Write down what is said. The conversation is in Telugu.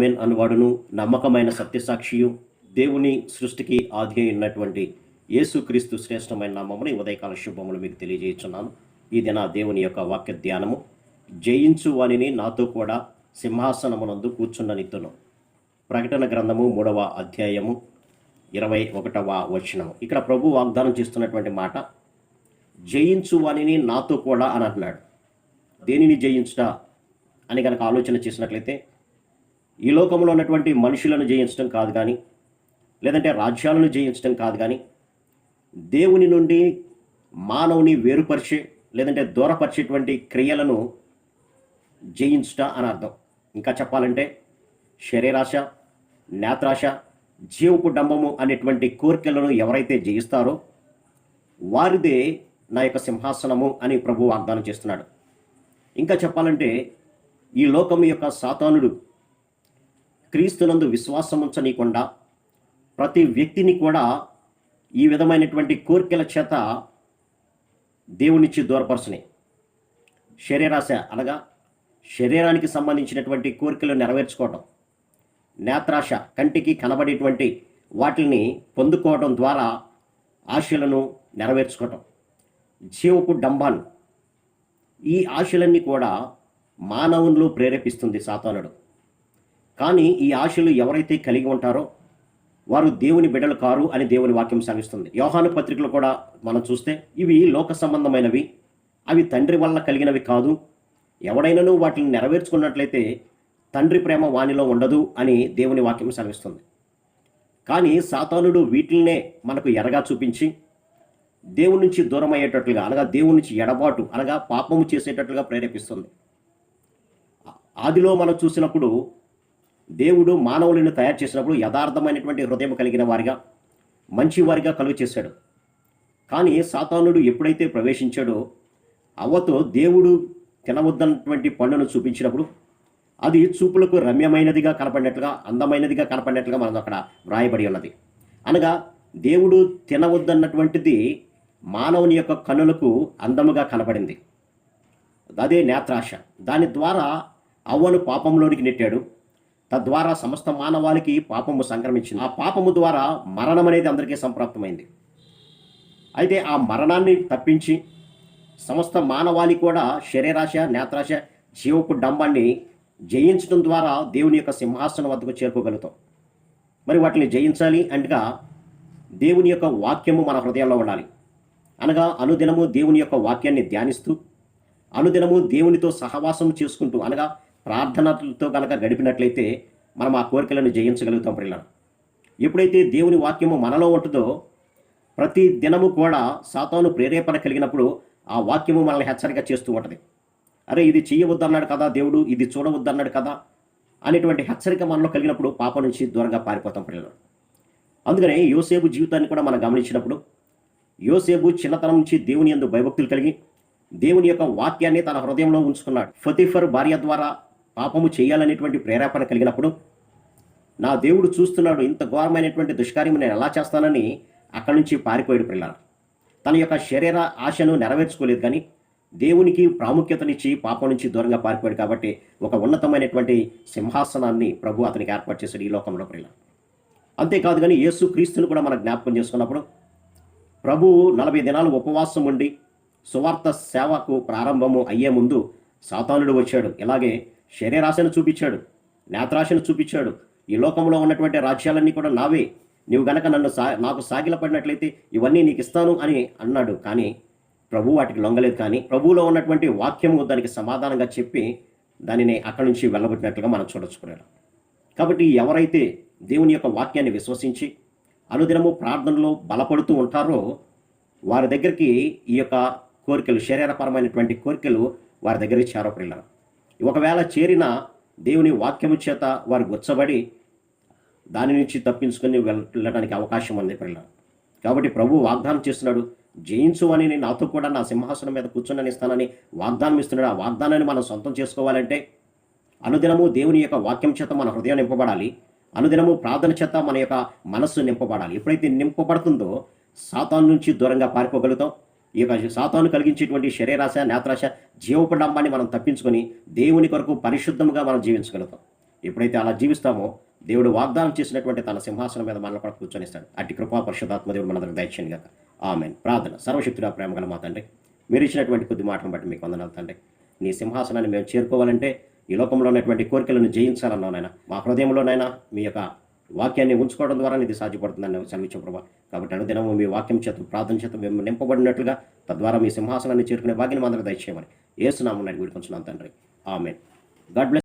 ఆమెన్ అనువాడును నమ్మకమైన సత్యసాక్షియు దేవుని సృష్టికి ఆది అయినటువంటి యేసుక్రీస్తు శ్రేష్టమైన నామముని ఉదయకాల శుభములు మీకు తెలియజేస్తున్నాను. ఇది నా దేవుని యొక్క వాక్య ధ్యానము. జయించు వాణిని నాతో కూడా సింహాసనమునందు కూర్చున్న నిత్తును ప్రకటన గ్రంథము మూడవ అధ్యాయము ఇరవై ఒకటవ వచనము. ఇక్కడ ప్రభు వాగ్దానం చేస్తున్నటువంటి మాట జయించు వాణిని నాతో కూడా అని అంటున్నాడు. దేనిని జయించుట అని కనుక ఆలోచన చేసినట్లయితే ఈ లోకంలో ఉన్నటువంటి మనుషులను జయించడం కాదు కానీ లేదంటే రాజ్యాలను జయించడం కాదు కానీ దేవుని నుండి మానవుని వేరుపరిచే లేదంటే దూరపరిచేటువంటి క్రియలను జయించుట అని అర్థం. ఇంకా చెప్పాలంటే శరీరాశ నేత్రాశ జీవపు డంబము అనేటువంటి కోరికలను ఎవరైతే జయిస్తారో వారిదే నా యొక్క సింహాసనము అని ప్రభు వాగ్దానం చేస్తున్నాడు. ఇంకా చెప్పాలంటే ఈ లోకం యొక్క సాతానుడు క్రీస్తునందు విశ్వాసం ఉంచనీయకుండా ప్రతి వ్యక్తిని కూడా ఈ విధమైనటువంటి కోరికల చేత దేవునిచ్చి దూరపరచుని. శరీరాశ అనగా శరీరానికి సంబంధించినటువంటి కోరికలు నెరవేర్చుకోవటం నేత్రాశ కంటికి కనబడేటువంటి వాటిని పొందుకోవడం ద్వారా ఆశలను నెరవేర్చుకోవటం జీవపు డంబాన్ ఈ ఆశలన్నీ కూడా మానవుల్లో ప్రేరేపిస్తుంది సాతానుడు. కానీ ఈ ఆశలు ఎవరైతే కలిగి ఉంటారో వారు దేవుని బిడ్డలు కారు అని దేవుని వాక్యం సాగిస్తుంది. యోహాను పత్రికలు కూడా మనం చూస్తే ఇవి లోక సంబంధమైనవి అవి తండ్రి వల్ల కలిగినవి కాదు. ఎవడైనాను వాటిని నెరవేర్చుకున్నట్లయితే తండ్రి ప్రేమ వాణిలో ఉండదు అని దేవుని వాక్యం సెలవిస్తుంది కానీ సాతానుడు వీటిల్నే మనకు ఎరగా చూపించి దేవుని నుంచి దూరం అయ్యేటట్లుగా అనగా దేవుని నుంచి ఎడబాటు అనగా పాపము చేసేటట్లుగా ప్రేరేపిస్తుంది. ఆదిలో మనం చూసినప్పుడు దేవుడు మానవులను తయారు చేసినప్పుడు యథార్థమైనటువంటి హృదయం కలిగిన వారిగా మంచి వారిగా కలుగు చేశాడు. కానీ సాతానుడు ఎప్పుడైతే ప్రవేశించాడో అవ్వతో దేవుడు తినవద్దన్నటువంటి పండును చూపించినప్పుడు అది చూపులకు రమ్యమైనదిగా కనపడినట్లుగా అందమైనదిగా కనపడినట్లుగా మనం అక్కడ వ్రాయబడి ఉన్నది. అనగా దేవుడు తినవద్దన్నటువంటిది మానవుని యొక్క కనులకు అందముగా కనపడింది. అదే నేత్రాశ. దాని ద్వారా అవ్వను పాపంలోనికి నెట్టాడు. తద్వారా సమస్త మానవాళికి పాపము సంక్రమించింది. ఆ పాపము ద్వారా మరణం అనేది అందరికీ సంప్రాప్తమైంది. అయితే ఆ మరణాన్ని తప్పించి సమస్త మానవాళి కూడా శరీరాశ నేత్రాశ జీవపు డంబాన్ని జయించడం ద్వారా దేవుని యొక్క సింహాసనం వద్దకు చేరుకోగలుగుతాం. మరి వాటిని జయించాలి అనగా దేవుని యొక్క వాక్యము మన హృదయంలో ఉండాలి. అనగా అనుదినము దేవుని యొక్క వాక్యాన్ని ధ్యానిస్తూ అనుదినము దేవునితో సహవాసం చేసుకుంటూ అనగా ప్రార్థనలతో కనుక గడిపినట్లయితే మనం ఆ కోరికలను జయించగలుగుతాం పిల్లలు ఎప్పుడైతే దేవుని వాక్యము మనలో ఉంటుందో ప్రతి దినము కూడా సాతాను ప్రేరేపణ కలిగినప్పుడు ఆ వాక్యము మనల్ని హెచ్చరిక చేస్తూ ఉంటుంది. అరే ఇది చేయవద్దన్నాడు కదా దేవుడు ఇది చూడవద్దన్నాడు కదా అనేటువంటి హెచ్చరిక మనలో కలిగినప్పుడు పాప నుంచి దూరంగా పారిపోతాం పిల్లలు అందుకనే యోసేపు జీవితాన్ని కూడా మనం గమనించినప్పుడు యోసేపు చిన్నతనం నుంచి దేవుని యందు భయభక్తులు కలిగి దేవుని యొక్క వాక్యాన్ని తన హృదయంలో ఉంచుకున్నాడు. ఫతిఫర్ భార్య ద్వారా పాపము చేయాలనేటువంటి ప్రేరేపణ కలిగినప్పుడు నా దేవుడు చూస్తున్నాడు ఇంత ఘోరమైనటువంటి దుష్కార్యం నేను ఎలా చేస్తానని అక్కడి నుంచి పారిపోయాడు పిల్లలు. తన యొక్క శరీర ఆశను నెరవేర్చుకోలేదు కానీ దేవునికి ప్రాముఖ్యతనిచ్చి పాపం నుంచి దూరంగా పారిపోయాడు కాబట్టి ఒక ఉన్నతమైనటువంటి సింహాసనాన్ని ప్రభు అతనికి ఏర్పాటు చేశాడు ఈ లోకంలో పిల్లలు. అంతేకాదు కానీ యేసు క్రీస్తుని కూడా మనం జ్ఞాపకం చేసుకున్నప్పుడు ప్రభు నలభై దినాలు ఉపవాసం ఉండి సువార్త సేవకు ప్రారంభము అయ్యే ముందు సాతానుడు వచ్చాడు. ఇలాగే శరీరాశను చూపించాడు నేత్రాశను చూపించాడు. ఈ లోకంలో ఉన్నటువంటి రాజ్యాలన్నీ కూడా నావే. నీవు గనక నన్ను సా నాకు సాగిలపడినట్లయితే ఇవన్నీ నీకు ఇస్తాను అని అన్నాడు. కానీ ప్రభు వాటికి లొంగలేదు. కానీ ప్రభువులో ఉన్నటువంటి వాక్యము దానికి సమాధానంగా చెప్పి దానిని అక్కడి నుంచి వెళ్ళగొట్టినట్లుగా మనం చూడొచ్చుకున్నాడు కాబట్టి ఎవరైతే దేవుని యొక్క వాక్యాన్ని విశ్వసించి అనుదినము ప్రార్థనలో బలపడుతూ ఉంటారో వారి దగ్గరికి ఈ యొక్క కోరికలు శరీరపరమైనటువంటి కోరికలు వారి దగ్గరికి చేరపిల్లరు ఒకవేళ చేరిన దేవుని వాక్యము చేత వారు గుచ్చబడి దాని నుంచి తప్పించుకొని వెళ్ళడానికి అవకాశం ఉంది పిల్లలు కాబట్టి ప్రభు వాగ్దానం చేస్తున్నాడు జయించు అని నేను నాతో కూడా నా సింహాసనం మీద కూర్చొని ఇస్తానని వాగ్దానం ఇస్తున్నాడు. ఆ వాగ్దానాన్ని మనం సొంతం చేసుకోవాలంటే అనుదినము దేవుని యొక్క వాక్యం చేత మన హృదయం నింపబడాలి. అనుదినము ప్రార్థన చేత మన యొక్క మనస్సు నింపబడాలి. ఎప్పుడైతే నింపబడుతుందో సాతాన్ నుంచి దూరంగా పారిపోగలుగుతాం. ఈ యొక్క సాతాను కలిగించేటువంటి శరీరాశ నేత్రాశ జీవపడంబాన్ని మనం తప్పించుకొని దేవుని కొరకు పరిశుద్ధంగా మనం జీవించగలుగుతాం. ఎప్పుడైతే అలా జీవిస్తామో దేవుడు వాగ్దానం చేసినటువంటి తన సింహాసనం మీద మనల్ని కూడా కూర్చొనిస్తాడు. అట్టి కృపా పరిశుధాత్మ దేవుడు మనందరికి దయచేయండి గాక. ఆమె ప్రార్థన. సర్వశక్తుడా ప్రేమ గల మా తండ్రి మీరు ఇచ్చినటువంటి కొద్ది మాటను బట్టి మీకు వందనాలు తండ్రి. నీ సింహాసనాన్ని మేము చేరుకోవాలంటే ఈ లోకంలో ఉన్నటువంటి కోరికలను జయించాలన్నానైనా నాయన. మా హృదయంలోనైనా మీ యొక్క వాక్యాన్ని ఉంచుకోవడం ద్వారా ఇది సాధ్యపడుతుందని సెలవిచ్చే ప్రభా. కాబట్టి అనుదినము మీ వాక్యం చేత ప్రార్థన చేత మేము నింపబడినట్లుగా తద్వారా మీ సింహాసనాన్ని చేరుకునే భాగ్యం అందరూ దయచేయమని. ఏసునామని కొంచెం తండ్రి. ఆమెన్. God bless